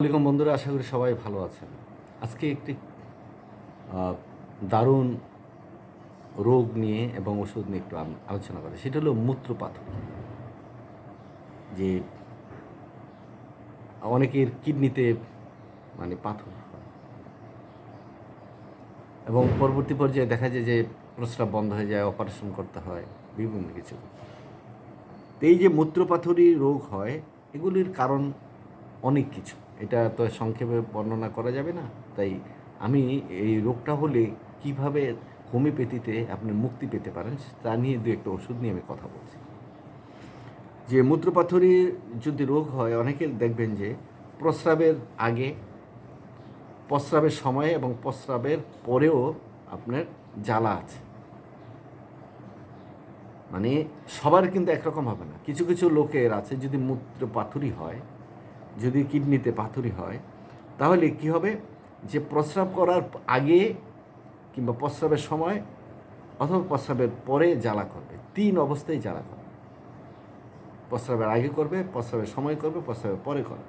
আসসালামাইকুম বন্ধুরা, আশা করি সবাই ভালো আছেন। আজকে একটি দারুণ রোগ নিয়ে এবং ওষুধ নিয়ে একটু আলোচনা করে। সেটা হলো মূত্রপাথর। যে অনেকের কিডনিতে মানে পাথর এবং পরবর্তী পর্যায়ে দেখা যায় যে প্রস্রাব বন্ধ হয়ে যায়, অপারেশন করতে হয়, বিভিন্ন কিছু। এই যে মূত্রপাথরি রোগ হয়, এগুলির কারণ অনেক কিছু। এটা তো সংক্ষেপে বর্ণনা করা যাবে না। তাই আমি এই রোগটা হলে কীভাবে হোমিওপ্যাথিতে আপনি মুক্তি পেতে পারেন, তা নিয়ে দু একটা ওষুধ নিয়ে আমি কথা বলছি। যে মূত্রপাথরি যদি রোগ হয় অনেকের দেখবেন যে প্রস্রাবের আগে, প্রস্রাবের সময় এবং প্রস্রাবের পরেও আপনার জ্বালা আছে। মানে সবার কিন্তু একরকম হবে না। কিছু কিছু লোকের আছে যদি মূত্র পাথুরি হয় যদি কিডনিতে পাথুরি হয়, তাহলে কি হবে? যে প্রস্রাব করার আগে কিংবা প্রস্রাবের সময় অথবা প্রস্রাবের পরে জ্বালা করবে। তিন অবস্থায় জ্বালা করবে। প্রস্রাবের আগে করবে, প্রস্রাবের সময় করবে, প্রস্রাবের পরে করবে।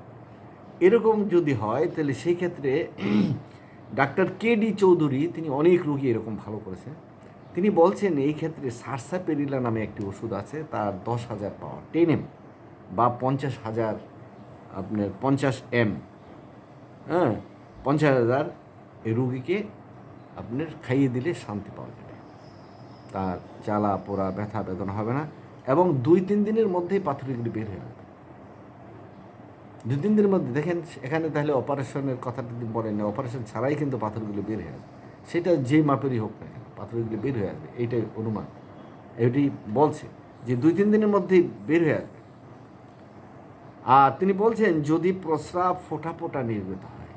এরকম যদি হয়, তাহলে সেই ক্ষেত্রে ডাক্তার কে ডি চৌধুরী, তিনি অনেক রুগী এরকম ভালো করেছেন। তিনি বলছেন, এই ক্ষেত্রে সারসা পেরিলা নামে একটি ওষুধ আছে, তার দশ হাজার পাওয়ার, টেন এম বা পঞ্চাশ হাজার আপনার পঞ্চাশ এম হ্যাঁ পঞ্চাশ হাজার এই রুগীকে আপনার খাইয়ে দিলে শান্তি পাওয়া যাবে। তার জ্বালা, পোড়া, ব্যথা, বেদনা হবে না এবং দুই তিন দিনের মধ্যেই পাথরগুলি বের হয়ে যাবে। দু তিন দিনের মধ্যে দেখেন, এখানে তাহলে অপারেশনের কথাটা যদি বলেন না অপারেশন ছাড়াই কিন্তু পাথরগুলো বের হয়ে আসবে সেটা যে মাপেরই হোক না কেন, পাথরগুলো বের হয়ে আসবে এইটাই অনুমান। এটি বলছে যে দুই তিন দিনের মধ্যেই বের হয়ে আসবে। আর তিনি বলছেন, যদি প্রস্রাব ফোটা ফোটা নির্গত হয়।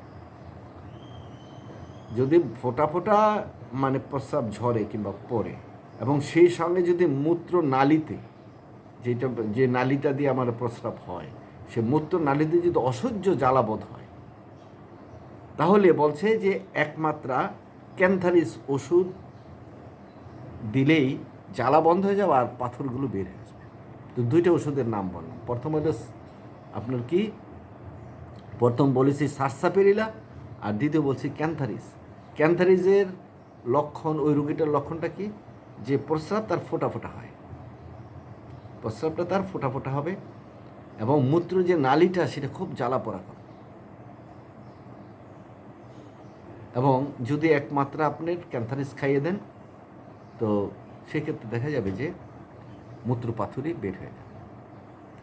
যদি ফোটা ফোটা মানে প্রস্রাব ঝরে কিংবা পড়ে, এবং সেই সঙ্গে যদি মূত্র নালিতে, যেটা, যে নালিটা দিয়ে আমার প্রস্রাব হয়, সে মূত্র নালিতে যদি অসহ্য জ্বালাবোধ হয়, তাহলে বলছে যে একমাত্রা ক্যান্থারিস ওষুধ দিলেই জ্বালা বন্ধ হয়ে যাবে আর পাথরগুলো বের হয়ে আসবে। তো দুইটা ওষুধের নাম বললাম। প্রথম হলো আপনার কি? প্রথম বলেছি সারসাপেরিলা, আর দ্বিতীয় বলছি ক্যান্থারিস। ক্যান্থারিসের লক্ষণ, ওই রুগীটার লক্ষণটা কি? যে প্রস্রাব তার ফোটা ফোটা হয়। প্রস্রাবটা তার ফোটা ফোটা হবে এবং মূত্র যে নালিটা, সেটা খুব জ্বালা পোড়া করে। এবং যদি একমাত্রা আপনার ক্যান্থারিস খাইয়ে দেন, তো সেক্ষেত্রে দেখা যাবে যে মূত্র পাথুরি বের হয়ে যাবে।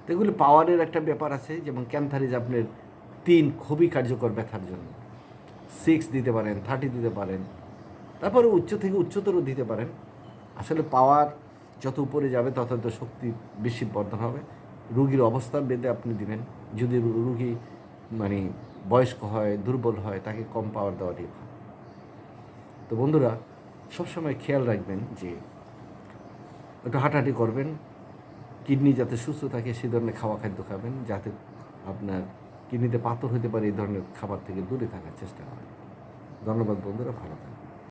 তো এগুলি পাওয়ারের একটা ব্যাপার আছে, যেমন ক্যান্থারিজ আপনার তিন খুবই কার্যকর ব্যথার জন্য। সিক্স দিতে পারেন থার্টি দিতে পারেন, তারপরে উচ্চ থেকে উচ্চতরও দিতে পারেন। আসলে পাওয়ার যত উপরে যাবে, তত তো শক্তি বেশি বর্ধন হবে। রুগীর অবস্থা বেঁধে আপনি দিবেন। যদি রুগী মানে বয়স্ক হয়, দুর্বল হয়, তাকে কম পাওয়ার দেওয়াটাই ভালো। তো বন্ধুরা, সবসময় খেয়াল রাখবেন যে একটু হাঁটাহাঁটি করবেন কিডনি যাতে সুস্থ থাকে, সে ধরনের খাওয়া খাদ্য খাবেন, যাতে আপনার কিডনিতে পাথর হতে পারে, এই ধরনের খাবার থেকে দূরে থাকার চেষ্টা করেন। ধন্যবাদ বন্ধুরা, ভালো থাকবেন।